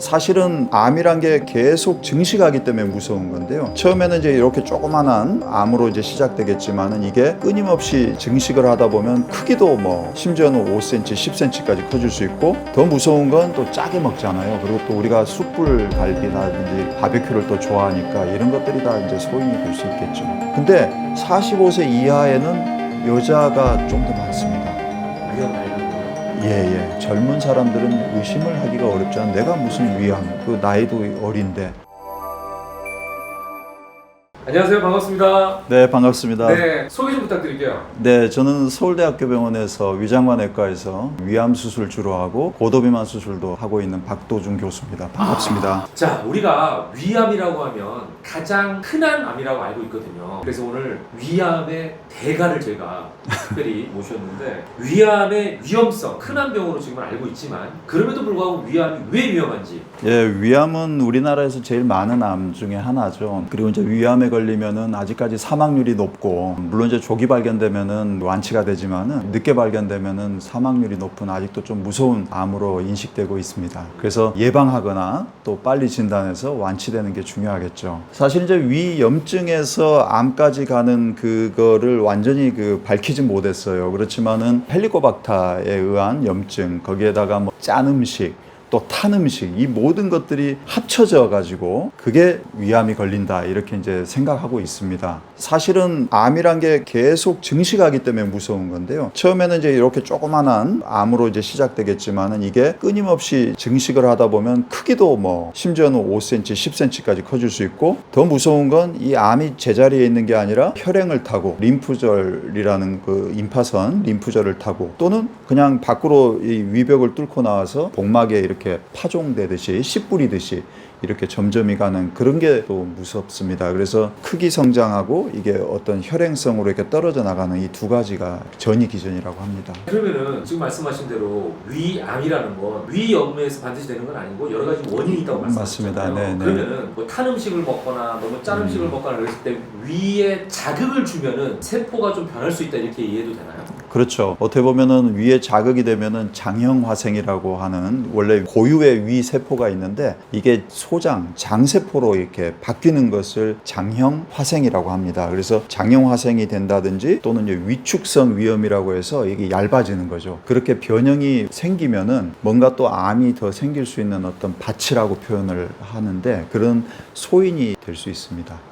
사실은 암이란 게 계속 증식하기 때문에 무서운 건데요. 처음에는 이제 이렇게 조그만한 암으로 이제 시작되겠지만은 이게 끊임없이 증식을 하다 보면 크기도 뭐 심지어는 5cm, 10cm까지 커질 수 있고 더 무서운 건 또 짜게 먹잖아요. 그리고 또 우리가 숯불 갈비라든지 바베큐를 또 좋아하니까 이런 것들이 다 이제 소인이 될 수 있겠죠. 근데 45세 이하에는 여자가 좀 더 많습니다. 예, 예. 젊은 사람들은 의심을 하기가 어렵잖아. 내가 무슨 위암, 그 나이도 어린데. 안녕하세요. 반갑습니다. 네, 반갑습니다. 네, 소개 좀 부탁드릴게요. 네, 저는 서울대학교 병원에서 위장관외과에서 위암 수술 주로 하고 고도비만 수술도 하고 있는 박도준 교수입니다. 반갑습니다. 자, 우리가 위암이라고 하면 가장 흔한 암이라고 알고 있거든요. 그래서 오늘 위암의 대가를 제가 특별히 모셨는데 위암의 위험성, 흔한 병으로 지금은 알고 있지만 그럼에도 불구하고 위암이 왜 위험한지 예, 위암은 우리나라에서 제일 많은 암 중에 하나죠. 그리고 이제 위암에 걸 리면은 아직까지 사망률이 높고 물론 이제 조기 발견되면은 완치가 되지만은 늦게 발견되면은 사망률이 높은 아직도 좀 무서운 암으로 인식되고 있습니다. 그래서 예방하거나 또 빨리 진단해서 완치되는 게 중요하겠죠. 사실 이제 위 염증에서 암까지 가는 그거를 완전히 그 밝히진 못했어요. 그렇지만은 헬리코박타에 의한 염증 거기에다가 뭐 짠 음식 또 탄 음식 이 모든 것들이 합쳐져 가지고 그게 위암이 걸린다 이렇게 이제 생각하고 있습니다. 사실은 암이란 게 계속 증식하기 때문에 무서운 건데요. 처음에는 이제 이렇게 조그만한 암으로 이제 시작되겠지만은 이게 끊임없이 증식을 하다 보면 크기도 뭐 심지어는 5cm, 10cm까지 커질 수 있고 더 무서운 건 이 암이 제자리에 있는 게 아니라 혈행을 타고 림프절이라는 그 임파선 림프절을 타고 또는 그냥 밖으로 이 위벽을 뚫고 나와서 복막에 이렇게 파종되듯이 씨 뿌리듯이 이렇게 점점이 가는 그런 게 또 무섭습니다. 그래서 크기 성장하고 이게 어떤 혈행성으로 이렇게 떨어져 나가는 이 두 가지가 전이 기전이라고 합니다. 그러면은 지금 말씀하신 대로 위암이라는 건 위염에서 반드시 되는 건 아니고 여러 가지 원인이 있다고 맞습니다. 말씀하셨잖아요. 네, 네. 그러면은 뭐 탄 음식을 먹거나 너무 짠 음식을 먹거나 그랬을 때 위에 자극을 주면은 세포가 좀 변할 수 있다 이렇게 이해도 되나요? 그렇죠. 어떻게 보면은 위에 자극이 되면은 장형 화생이라고 하는 원래 고유의 위 세포가 있는데 이게 소 장, 장세포로 이렇게 바뀌는 것을 장형 화생이라고 합니다. 그래서 장형 화생이 된다든지 또는 이제 위축성 위염이라고 해서 이게 얇아지는 거죠. 그렇게 변형이 생기면은 뭔가 또 암이 더 생길 수 있는 어떤 밭이라고 표현을 하는데 그런 소인이 될 수 있습니다.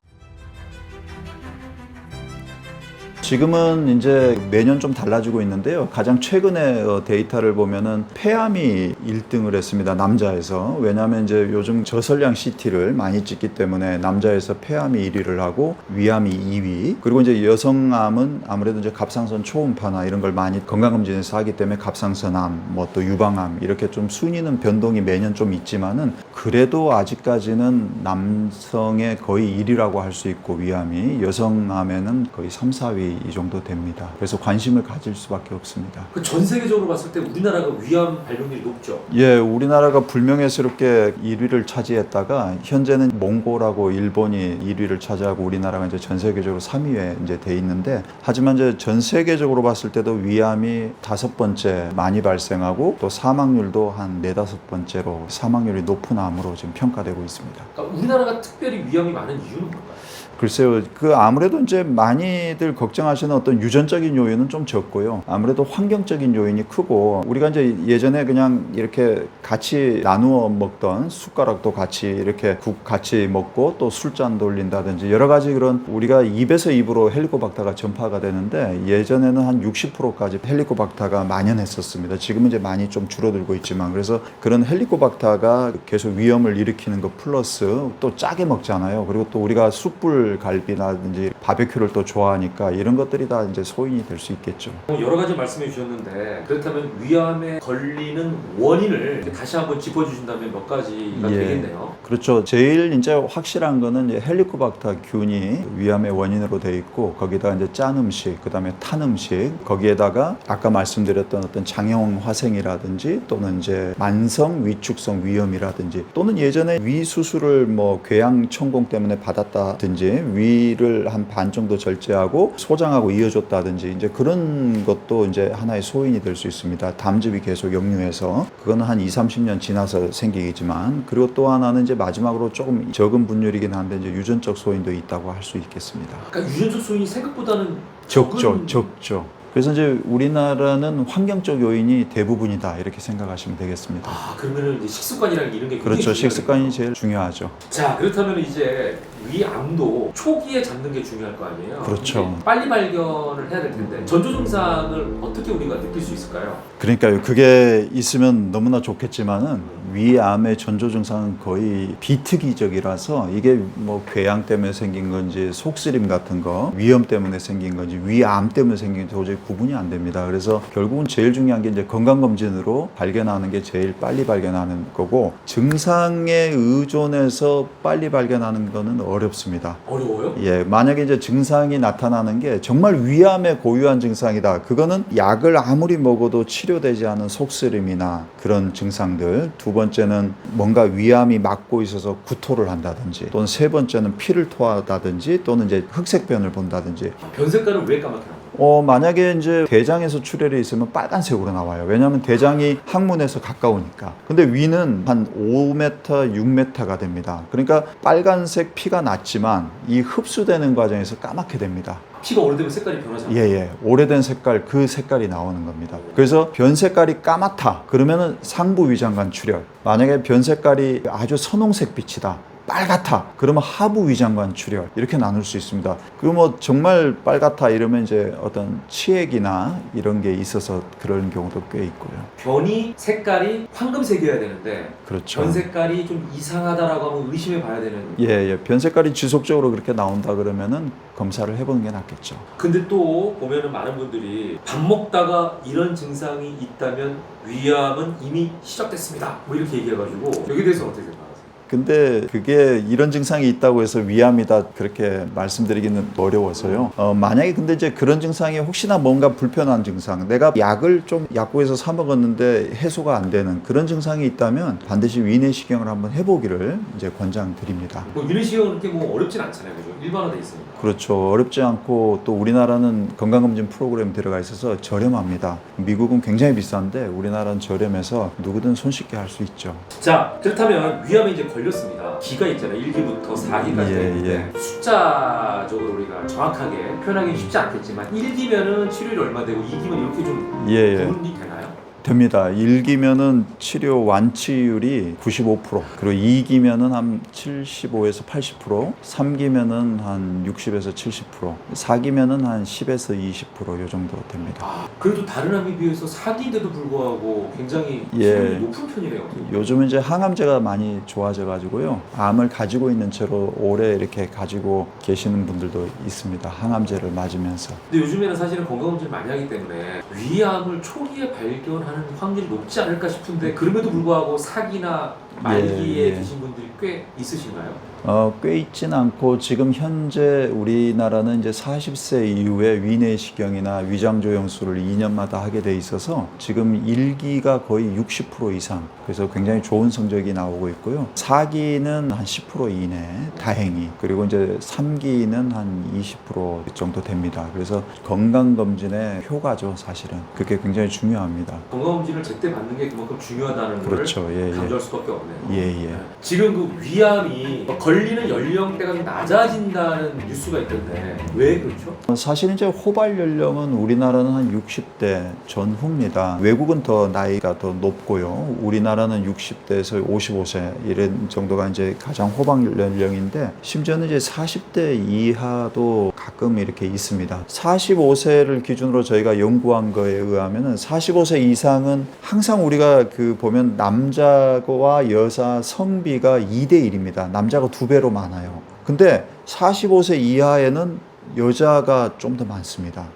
지금은 이제 매년 좀 달라지고 있는데요. 가장 최근에 어, 데이터를 보면은 폐암이 1등을 했습니다. 남자에서. 왜냐하면 이제 요즘 저설량 CT를 많이 찍기 때문에 남자에서 폐암이 1위를 하고 위암이 2위. 그리고 이제 여성암은 아무래도 이제 갑상선 초음파나 이런 걸 많이 건강검진에서 하기 때문에 갑상선암, 뭐 또 유방암 이렇게 좀 순위는 변동이 매년 좀 있지만은 그래도 아직까지는 남성의 거의 1위라고 할 수 있고 위암이 여성암에는 거의 3, 4위 이 정도 됩니다. 그래서 관심을 가질 수밖에 없습니다. 그 전 세계적으로 봤을 때 우리나라가 위암 발병률이 높죠. 예, 우리나라가 불명예스럽게 1위를 차지했다가 현재는 몽골하고 일본이 1위를 차지하고 우리나라가 이제 전 세계적으로 3위에 이제 돼 있는데 하지만 이제 전 세계적으로 봤을 때도 위암이 다섯 번째 많이 발생하고 또 사망률도 한 네다섯 번째로 사망률이 높은 암으로 지금 평가되고 있습니다. 그러니까 우리나라가 특별히 위험이 많은 이유는 뭔가요? 글쎄요, 그 아무래도 이제 많이들 걱정하시는 어떤 유전적인 요인은 좀 적고요. 아무래도 환경적인 요인이 크고 우리가 이제 예전에 그냥 이렇게 같이 나누어 먹던 숟가락도 같이 이렇게 국 같이 먹고 또 술잔 돌린다든지 여러 가지 그런 우리가 입에서 입으로 헬리코박터가 전파가 되는데 예전에는 한 60%까지 헬리코박터가 만연했었습니다. 지금은 이제 많이 좀 줄어들고 있지만 그래서 그런 헬리코박터가 계속 위험을 일으키는 것 플러스 또 짜게 먹잖아요. 그리고 또 우리가 숯불 갈비라든지 바베큐를 또 좋아하니까 이런 것들이 다 이제 소인이 될 수 있겠죠. 뭐 여러 가지 말씀해 주셨는데 그렇다면 위암에 걸리는 원인을 다시 한번 짚어주신다면 몇 가지가 예. 되겠네요. 그렇죠. 제일 이제 확실한 거는 이제 헬리코박터 균이 위암의 원인으로 돼 있고 거기다가 이제 짠 음식, 그다음에 탄 음식, 거기에다가 아까 말씀드렸던 어떤 장형 화생이라든지 또는 이제 만성 위축성 위염이라든지 또는 예전에 위 수술을 뭐 궤양 천공 때문에 받았다든지 위를 한 반 정도 절제하고 소장하고 이어줬다든지 이제 그런 것도 이제 하나의 소인이 될 수 있습니다. 담즙이 계속 역류해서 그거는 한 2, 30년 지나서 생기겠지만 그리고 또 하나는 이제 마지막으로 조금 적은 분율이긴 한데 이제 유전적 소인도 있다고 할 수 있겠습니다. 그러니까 유전적 소인이 생각보다는 적죠, 적은- 적죠. 그래서 이제 우리나라는 환경적 요인이 대부분이다 이렇게 생각하시면 되겠습니다. 아 그러면은 이제 식습관이랑 이런 게 굉장히 그렇죠. 중요하겠네요. 식습관이 제일 중요하죠. 자 그렇다면 이제 위암도 초기에 잡는 게 중요할 거 아니에요. 그렇죠. 빨리 발견을 해야 될 텐데 전조 증상을 어떻게 우리가 느낄 수 있을까요? 그러니까요. 그게 있으면 너무나 좋겠지만은 위암의 전조 증상은 거의 비특이적이라서 이게 뭐 궤양 때문에 생긴 건지 속쓰림 같은 거, 위염 때문에 생긴 건지 위암 때문에 생긴 건지 도저히 구분이 안 됩니다. 그래서 결국은 제일 중요한 게 이제 건강 검진으로 발견하는 게 제일 빨리 발견하는 거고 증상에 의존해서 빨리 발견하는 거는 어렵습니다. 어려워요? 예, 만약에 이제 증상이 나타나는 게 정말 위암에 고유한 증상이다. 그거는 약을 아무리 먹어도 치료되지 않은 속쓰림이나 그런 증상들. 두 번째는 뭔가 위암이 막고 있어서 구토를 한다든지 또는 세 번째는 피를 토하다든지 또는 이제 흑색 변을 본다든지 아, 변색깔은 왜 까맣게 나와요? 어, 만약에 이제 대장에서 출혈이 있으면 빨간색으로 나와요. 왜냐하면 대장이 항문에서 가까우니까. 근데 위는 한 5m, 6m가 됩니다. 그러니까 빨간색 피가 났지만 이 흡수되는 과정에서 까맣게 됩니다. 피가 오래되면 색깔이 변하잖아요. 예, 예. 오래된 색깔, 그 색깔이 나오는 겁니다. 그래서 변 색깔이 까맣다. 그러면은 상부 위장관 출혈. 만약에 변 색깔이 아주 선홍색 빛이다. 빨갛다. 그러면 하부 위장관 출혈. 이렇게 나눌 수 있습니다. 그뭐 정말 빨갛다 이러면 이제 어떤 치액이나 이런 게 있어서 그런 경우도 꽤 있고요. 변이 색깔이 황금색이어야 되는데 그렇죠. 변 색깔이 좀 이상하다라고 하면 의심해 봐야 되는. 예, 예. 변 색깔이 지속적으로 그렇게 나온다 그러면은 검사를 해보는 게 낫겠죠. 근데 또 보면은 많은 분들이 밥 먹다가 이런 증상이 있다면 위암은 이미 시작됐습니다. 뭐 이렇게 얘기해가지고 여기 대해서 어떻게 생각하세요? 근데 그게 이런 증상이 있다고 해서 위암이다 그렇게 말씀드리기는 어려워서요. 어, 만약에 근데 이제 그런 증상이 혹시나 뭔가 불편한 증상, 내가 약을 좀 약국에서 사 먹었는데 해소가 안 되는 그런 증상이 있다면 반드시 위내시경을 한번 해보기를 이제 권장드립니다. 뭐 위내시경은 그렇게 뭐 어렵진 않잖아요, 그죠? 일반화돼 있으니까. 그렇죠. 어렵지 않고 또 우리나라는 건강검진 프로그램 들어가 있어서 저렴합니다. 미국은 굉장히 비싼데 우리나라는 저렴해서 누구든 손쉽게 할 수 있죠. 자, 그렇다면 위암에 이제 걸렸습니다. 기가 있잖아요. 1기부터 4기까지 예, 있는데 숫자적으로 우리가 정확하게 표현하기 쉽지 않겠지만 1기면은 치료율이 얼마 되고 2기면 이렇게 좀 예, 예. 되나요? 됩니다. 1기면은 치료 완치율이 95%, 그리고 2기면은 한 75에서 80%, 3기면은 한 60에서 70%, 4기면은 한 10에서 20%요 정도 됩니다. 아, 그래도 다른 암에 비해서 4기인데도 불구하고 굉장히 예. 치료율이 높은 편이네요. 요즘은 이제 항암제가 많이 좋아져 가지고요. 암을 가지고 있는 채로 오래 이렇게 가지고 계시는 분들도 있습니다. 항암제를 맞으면서. 근데 요즘에는 사실은 건강검진을 많이 하기 때문에 위암을 초기에 발견하는 확률이 높지 않을까 싶은데 그럼에도 불구하고 사기나 말기에 예, 예. 계신 분들이 꽤 있으신가요? 어, 꽤 있진 않고 지금 현재 우리나라는 이제 40세 이후에 위내시경이나 위장조영술을 2년마다 하게 돼 있어서 지금 1기가 거의 60% 이상 그래서 굉장히 좋은 성적이 나오고 있고요. 4기는 한 10% 이내 다행히 그리고 이제 3기는 한 20% 정도 됩니다. 그래서 건강검진의 효과죠 사실은 그게 굉장히 중요합니다. 건강검진을 제때 받는 게 그만큼 중요하다는 그렇죠. 예, 걸 예. 강조할 수밖에 없 네요. 예, 예. 지금 그 위암이 걸리는 연령대가 좀 낮아진다는 뉴스가 있던데 왜 그렇죠? 어, 사실 이제 호발 연령은 우리나라는 한 60대 전후입니다. 외국은 더 나이가 더 높고요. 우리나라는 60대에서 55세 이런 정도가 이제 가장 호박 연령인데 심지어는 이제 40대 이하도 가끔 이렇게 있습니다. 45세를 기준으로 저희가 연구한 거에 의하면은 45세 이상은 항상 우리가 그 보면 남자와 여자 성비가 2대 1입니다. 남자가 두 배로 많아요. 근데 45세 이하에는 여자가 좀 더 많습니다.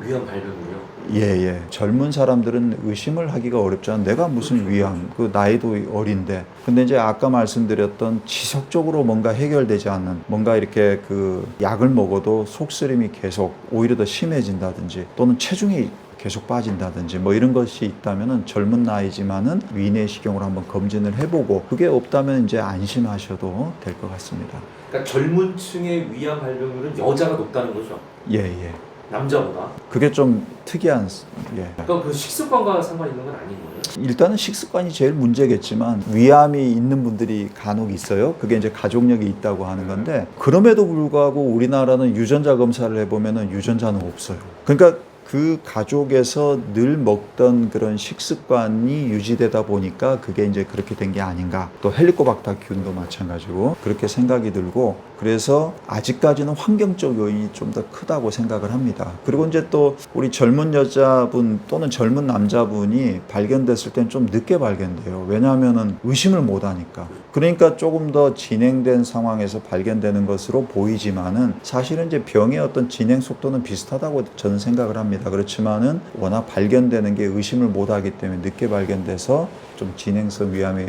위암 발병이요. 예, 예. 젊은 사람들은 의심을 하기가 어렵잖아. 내가 무슨 위암, 그 나이도 어린데. 근데 이제 아까 말씀드렸던 지속적으로 뭔가 해결되지 않는, 뭔가 이렇게 그 약을 먹어도 속쓰림이 계속 오히려 더 심해진다든지, 또는 체중이 계속 빠진다든지 뭐 이런 것이 있다면은 젊은 나이지만은 위내시경으로 한번 검진을 해보고 그게 없다면 이제 안심하셔도 될 것 같습니다. 그러니까 젊은 층의 위암 발병률은 여자가 높다는 거죠. 예, 예. 남자보다. 그게 좀 특이한 예. 그러니까 그 식습관과 상관 있는 건 아닌 거예요. 일단은 식습관이 제일 문제겠지만 위암이 있는 분들이 간혹 있어요. 그게 이제 가족력이 있다고 하는 건데 그럼에도 불구하고 우리나라는 유전자 검사를 해보면은 유전자는 없어요. 그러니까 그 가족에서 늘 먹던 그런 식습관이 유지되다 보니까 그게 이제 그렇게 된 게 아닌가. 또 헬리코박터 균도 마찬가지고 그렇게 생각이 들고 그래서 아직까지는 환경적 요인이 좀 더 크다고 생각을 합니다. 그리고 이제 또 우리 젊은 여자분 또는 젊은 남자분이 발견됐을 땐 좀 늦게 발견돼요. 왜냐하면은 의심을 못 하니까. 그러니까 조금 더 진행된 상황에서 발견되는 것으로 보이지만은 사실은 이제 병의 어떤 진행 속도는 비슷하다고 저는 생각을 합니다. 그렇지만은 워낙 발견되는 게 의심을 못 하기 때문에 늦게 발견돼서 좀 진행성 위암이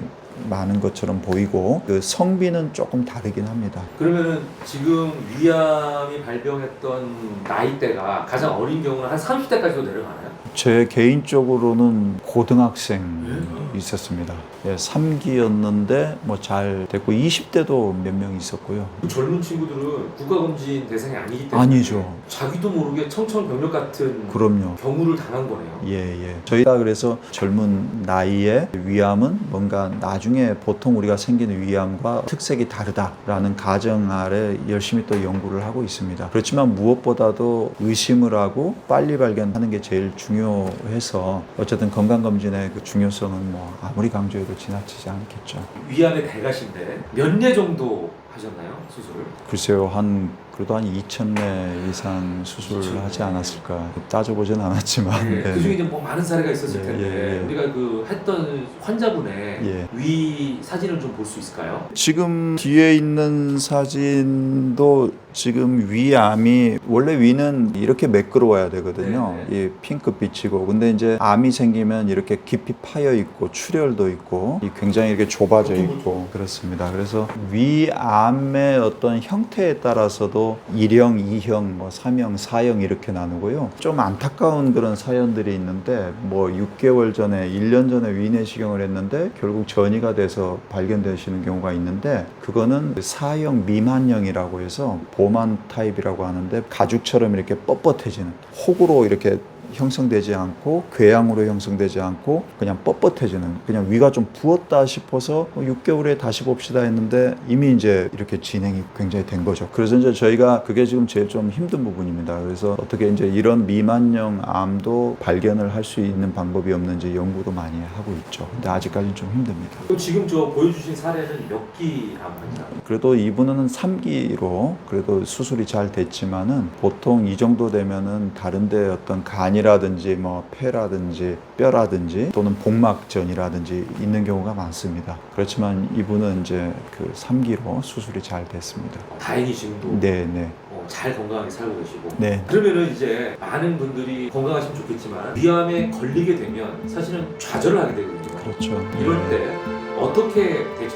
많은 것처럼 보이고 그 성비는 조금 다르긴 합니다. 그러면은 지금 위암이 발병했던 나이대가 가장 어린 경우는 한 30대까지도 내려가나요? 제 개인적으로는 고등학생 음. 있었습니다. 예, 3기였는데 뭐 잘 됐고 20대도 몇 명 있었고요. 그 젊은 친구들은 국가검진 대상이 아니기 때문에 아니죠. 자기도 모르게 청천벽력 같은 그럼요. 경우를 당한 거네요. 예, 예. 저희가 그래서 젊은 나이에 위암은 뭔가 나중에 보통 우리가 생기는 위암과 특색이 다르다라는 가정 아래 열심히 또 연구를 하고 있습니다. 그렇지만 무엇보다도 의심을 하고 빨리 발견하는 게 제일 중요해서 어쨌든 건강검진의 그 중요성은 뭐 아무리 강조해도 지나치지 않겠죠. 위암의 대가신데 몇 년 정도 하셨나요 수술을? 글쎄요, 한 그래도 한 2천 회 이상 수술을 하지 않았을까 따져보진 않았지만 네. 네. 그 중에 이제 뭐 많은 사례가 있었을 예, 텐데 예, 예. 우리가 그 했던 환자분의 예. 위 사진을 좀 볼 수 있을까요? 지금 뒤에 있는 사진도 지금 위암이 원래 위는 이렇게 매끄러워야 되거든요. 네, 이 핑크빛이고 근데 이제 암이 생기면 이렇게 깊이 파여 있고 출혈도 있고 이 굉장히 이렇게 좁아져 있고 그렇습니다. 그래서 위암의 어떤 형태에 따라서도 1형, 2형, 뭐 3형, 4형 이렇게 나누고요. 좀 안타까운 그런 사연들이 있는데 뭐 6개월 전에 1년 전에 위내시경을 했는데 결국 전이가 돼서 발견되시는 경우가 있는데 그거는 4형 미만형이라고 해서 보만 타입이라고 하는데 가죽처럼 이렇게 뻣뻣해지는 혹으로 이렇게 형성되지 않고 궤양으로 형성되지 않고 그냥 뻣뻣해지는 그냥 위가 좀 부었다 싶어서 6개월에 다시 봅시다 했는데 이미 이제 이렇게 진행이 굉장히 된 거죠. 그래서 이제 저희가 그게 지금 제일 좀 힘든 부분입니다. 그래서 어떻게 이제 이런 미만형 암도 발견을 할 수 있는 방법이 없는지 연구도 많이 하고 있죠. 근데 아직까지는 좀 힘듭니다. 그럼 지금 저 보여주신 사례는 몇기암 환자? 그래도 이분은 3기로 그래도 수술이 잘 됐지만은 보통 이 정도 되면은 다른데 어떤 간이 라든지 뭐 폐라든지 뼈라든지 또는 복막전이라든지 있는 경우가 많습니다. 그렇지만 이분은 이제 그 3기로 수술이 잘 됐습니다. 다행히 지금도 네, 네. 어, 잘 건강하게 살고 계시고 네. 그러면은 이제 많은 분들이 건강하시면 좋겠지만 위암에 걸리게 되면 사실은 좌절을 하게 되거든요. 그렇죠. 이럴 때 어떻게 할까요?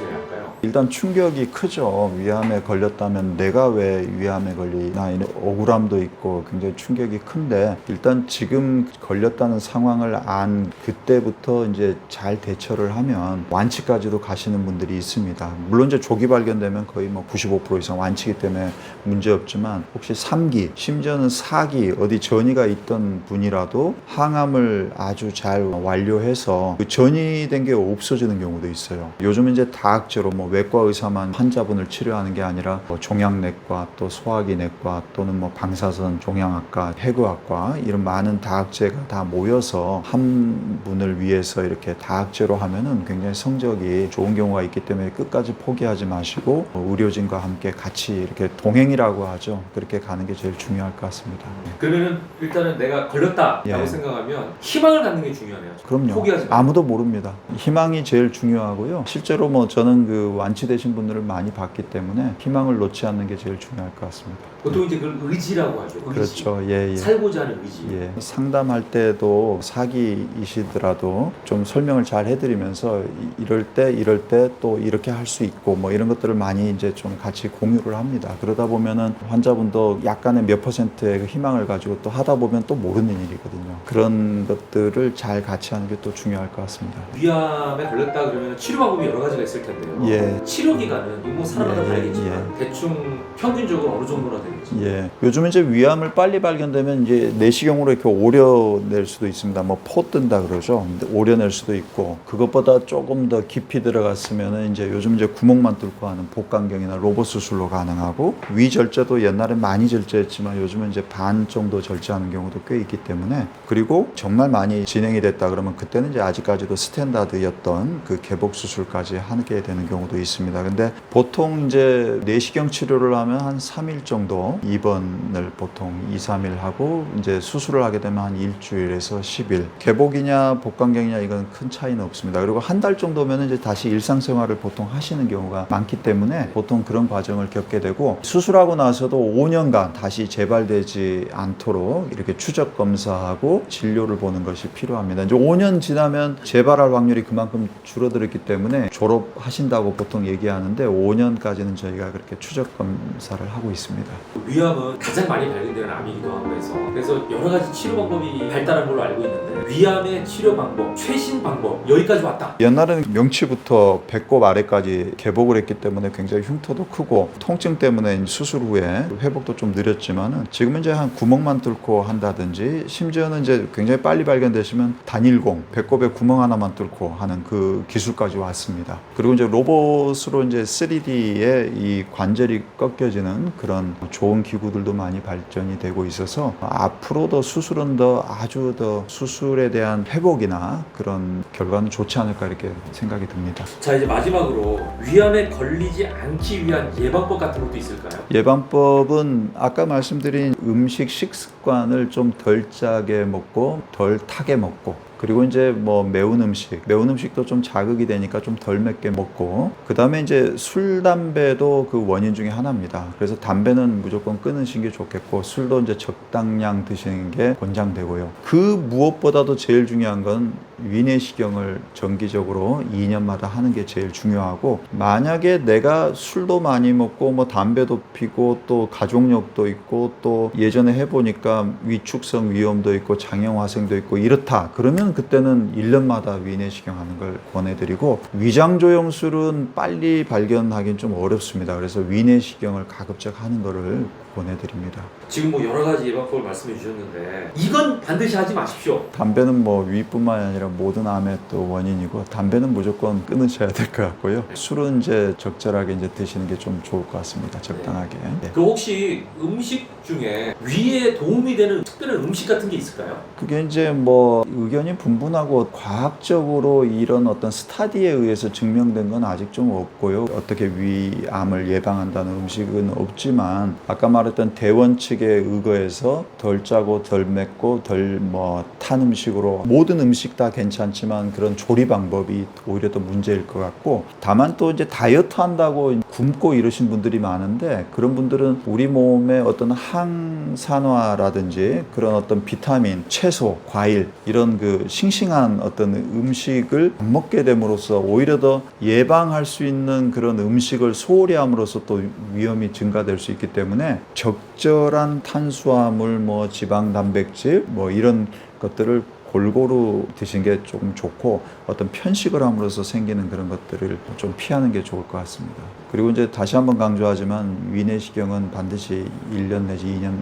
일단 충격이 크죠. 위암에 걸렸다면 내가 왜 위암에 걸리나 이런 억울함도 있고 굉장히 충격이 큰데 일단 지금 걸렸다는 상황을 안 그때부터 이제 잘 대처를 하면 완치까지도 가시는 분들이 있습니다. 물론 이제 조기 발견되면 거의 뭐 95% 이상 완치기 때문에 문제 없지만 혹시 3기 심지어는 4기 어디 전이가 있던 분이라도 항암을 아주 잘 완료해서 그 전이 된 게 없어지는 경우도 있어요. 요즘 이제 다학제로 뭐 외과 의사만 환자분을 치료하는 게 아니라 뭐 종양내과 또 소화기 내과 또는 뭐 방사선 종양학과 폐구학과 이런 많은 다학제가 다 모여서 한 분을 위해서 이렇게 다학제로 하면은 굉장히 성적이 좋은 경우가 있기 때문에 끝까지 포기하지 마시고 뭐 의료진과 함께 같이 이렇게 동행이라고 하죠. 그렇게 가는 게 제일 중요할 것 같습니다. 그러면은 일단은 내가 걸렸다라고 예. 생각하면 희망을 갖는 게 중요하네요. 그럼요. 포기하지 마. 아무도 모릅니다. 희망이 제일 중요하고요. 실제로 뭐 저는 그 완치되신 분들을 많이 봤기 때문에 희망을 놓지 않는 게 제일 중요할 것 같습니다. 보통 이제 그걸 의지라고 하죠. 의지. 그렇죠. 예, 예. 살고자 하는 의지. 예, 상담할 때도 사기이시더라도 좀 설명을 잘 해드리면서 이- 이럴 때 이럴 때 또 이렇게 할 수 있고 뭐 이런 것들을 많이 이제 좀 같이 공유를 합니다. 그러다 보면은 환자분도 약간의 몇 퍼센트의 그 희망을 가지고 또 하다 보면 또 모르는 일이거든요. 그런 것들을 잘 같이 하는 게 또 중요할 것 같습니다. 위암에 걸렸다 그러면 치료 방법이 여러 가지가 있을 텐데요. 예. 치료 기간은 뭐 사람마다 예, 다르겠지만 대충 평균적으로 어느 정도나 되겠죠. 예. 요즘 이제 위암을 빨리 발견되면 이제 내시경으로 이렇게 오려낼 수도 있습니다. 뭐 포 뜬다 그러죠. 오려낼 수도 있고 그것보다 조금 더 깊이 들어갔으면은 이제 요즘 이제 구멍만 뚫고 하는 복강경이나 로봇 수술로 가능하고 위 절제도 옛날에 많이 절제했지만 요즘은 이제 반 정도 절제하는 경우도 꽤 있기 때문에 그리고 정말 많이 진행이 됐다 그러면 그때는 이제 아직까지도 스탠다드였던 그 개복 수술까지 하게 되는 경우도 있습니다. 근데 보통 이제 내시경 치료를 하면 한 3일 정도 입원을 보통 2, 3일 하고 이제 수술을 하게 되면 한 일주일에서 10일. 개복이냐 복강경이냐 이건 큰 차이는 없습니다. 그리고 한 달 정도면 이제 다시 일상생활을 보통 하시는 경우가 많기 때문에 보통 그런 과정을 겪게 되고 수술하고 나서도 5년간 다시 재발되지 않도록 이렇게 추적 검사하고 진료를 보는 것이 필요합니다. 이제 5년 지나면 재발할 확률이 그만큼 줄어들었기 때문에 졸업하신다고 보통 얘기하는데 5년까지는 저희가 그렇게 추적 검사를 하고 있습니다. 위암은 가장 많이 발견되는 암이기도 하고 해서 그래서 여러 가지 치료 방법이 발달한 걸로 알고 있는데 위암의 치료 방법, 최신 방법 여기까지 왔다. 옛날에는 명치부터 배꼽 아래까지 개복을 했기 때문에 굉장히 흉터도 크고 통증 때문에 수술 후에 회복도 좀 느렸지만은 지금은 이제 한 구멍만 뚫고 한다든지 심지어는 이제 굉장히 빨리 발견되시면 단일공 배꼽에 구멍 하나만 뚫고 하는 그 기술까지 왔습니다. 그리고 이제 로봇 으로 이제 3D의 이 관절이 꺾여지는 그런 좋은 기구들도 많이 발전이 되고 있어서 앞으로도 수술은 더 아주 더 수술에 대한 회복이나 그런 결과는 좋지 않을까 이렇게 생각이 듭니다. 자 이제 마지막으로 위암에 걸리지 않기 위한 예방법 같은 것도 있을까요? 예방법은 아까 말씀드린 음식 식습관을 좀 덜 짜게 먹고 덜 타게 먹고 그리고 이제 뭐 매운 음식, 매운 음식도 좀 자극이 되니까 좀 덜 맵게 먹고 그 다음에 이제 술, 담배도 그 원인 중에 하나입니다. 그래서 담배는 무조건 끊으시는 게 좋겠고 술도 이제 적당량 드시는 게 권장되고요. 그 무엇보다도 제일 중요한 건 위내시경을 정기적으로 2년마다 하는 게 제일 중요하고 만약에 내가 술도 많이 먹고 뭐 담배도 피고 또 가족력도 있고 또 예전에 해보니까 위축성 위염도 있고 장형화생도 있고 이렇다. 그러면 그때는 1년마다 위내시경 하는 걸 권해드리고 위장조영술은 빨리 발견하기는 좀 어렵습니다. 그래서 위내시경을 가급적 하는 거를 권해드립니다 지금 뭐 여러 가지 예방법을 말씀해 주셨는데 이건 반드시 하지 마십시오. 담배는 뭐 위뿐만 아니라 모든 암의 또 원인이고 담배는 무조건 끊으셔야 될 것 같고요. 술은 이제 적절하게 이제 드시는 게 좀 좋을 것 같습니다. 적당하게. 네. 그 혹시 음식 중에 위에 도움이 되는 특별한 음식 같은 게 있을까요? 그게 이제 뭐 의견이 분분하고 과학적으로 이런 어떤 스타디에 의해서 증명된 건 아직 좀 없고요. 어떻게 위암을 예방한다는 음식은 없지만 아까 말했던 대원 측에 의거해서 덜 짜고 덜 맵고 덜 뭐 탄 음식으로 모든 음식 다 괜찮지만 그런 조리 방법이 오히려 더 문제일 것 같고 다만 또 이제 다이어트 한다고 굶고 이러신 분들이 많은데 그런 분들은 우리 몸에 어떤 항산화라든지 그런 어떤 비타민, 채소, 과일 이런 그 싱싱한 어떤 음식을 안 먹게 됨으로써 오히려 더 예방할 수 있는 그런 음식을 소홀히 함으로써 또 위험이 증가될 수 있기 때문에 적절한 탄수화물, 뭐 지방, 단백질 뭐 이런 것들을 골고루 드시는 게 조금 좋고 어떤 편식을 함으로써 생기는 그런 것들을 좀 피하는 게 좋을 것 같습니다. 그리고 이제 다시 한번 강조하지만 위내시경은 반드시 1년 내지 2년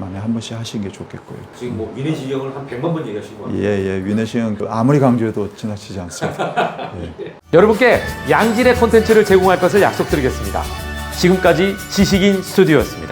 만에 한 번씩 하시는 게 좋겠고요. 지금 뭐 위내시경을 한 100만 번 얘기하신 것 같아요. 예, 예. 위내시경 아무리 강조해도 지나치지 않습니다. 예. 여러분께 양질의 콘텐츠를 제공할 것을 약속드리겠습니다. 지금까지 지식인 스튜디오였습니다.